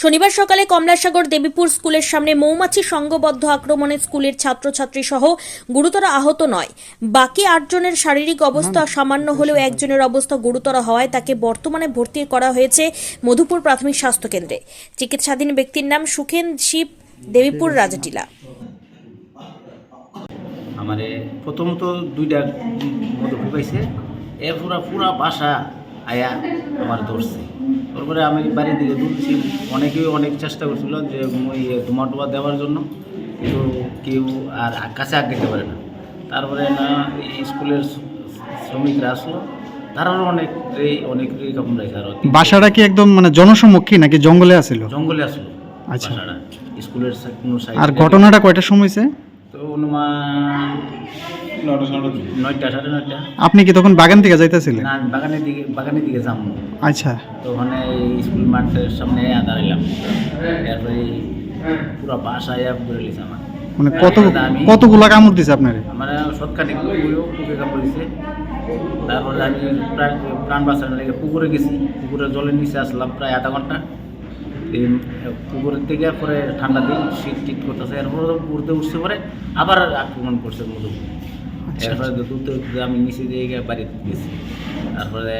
শনিবার সকালে কমলাসাগর দেবীপুর স্কুলের সামনে মৌমাছি সংঘবদ্ধ আক্রমণে স্কুলের ছাত্রছাত্রী সহ গুরুতর আহত নয়। বাকি আটজনের শারীরিক অবস্থা সামান্য হলেও একজনের অবস্থা গুরুতর হওয়ায় তাকে বর্তমানে ভর্তি করা হয়েছে মধুপুর প্রাথমিক স্বাস্থ্য কেন্দ্রে। চিকিৎসাধীন ব্যক্তির নাম সুখেন শিব দেবীপুর রাজাটিলা। আমারে প্রথমত দুইটা মধু পাইছে এ পুরা পুরা বাসা আয়া আমার ধরছে। তারপরে আমি বাড়ির দিকে দৌড়ছি অনেকেই অনেক চেষ্টা করছিল যে ওই ধোমা টোমা দেওয়ার জন্য। কিন্তু কেউ আর কাছে আগ দিতে পারে না। তারপরে না স্কুলের শ্রমিকরা আসলো। তারাও অনেক অনেক রকম আরও বাসাটা কি একদম মানে জনসম্মুখী নাকি জঙ্গলে আছিল জঙ্গলে আসলো। আচ্ছা। স্কুলের আর ঘটনাটা কয়টার সময় তো অনুমান নয়টা সাড়ে নয়টা। আপনি কি তখন বাগান থেকে যাইতেছিলেন? না আমি বাগানের দিকে বাগানের দিকে যাব আচ্ছা। তো ওখানে এই স্কুল মাঠের সামনে দাঁড়াইলাম। তারপরে পুরো বাসা ইয়া করে লিছে আমার। মানে কত আমি কতগুলা কামড় দিছে আপনার? আমার সৎকানি পুকুরে কাপড় দিছে। তারপরে আমি প্রায় প্রাণ বাঁচানোর লেগে পুকুরে গেছি। পুকুরে জলের নিচে আসলাম প্রায় আধা ঘণ্টা। পুকুরের থেকে পরে ঠান্ডা দিন শীত টিট করতেছে। এরপরে উঠতে উঠতে পরে আবার আক্রমণ করছে মধু। এরপরে দুধ আমি নিচে দিয়ে গিয়ে বাড়িতে গেছি তারপরে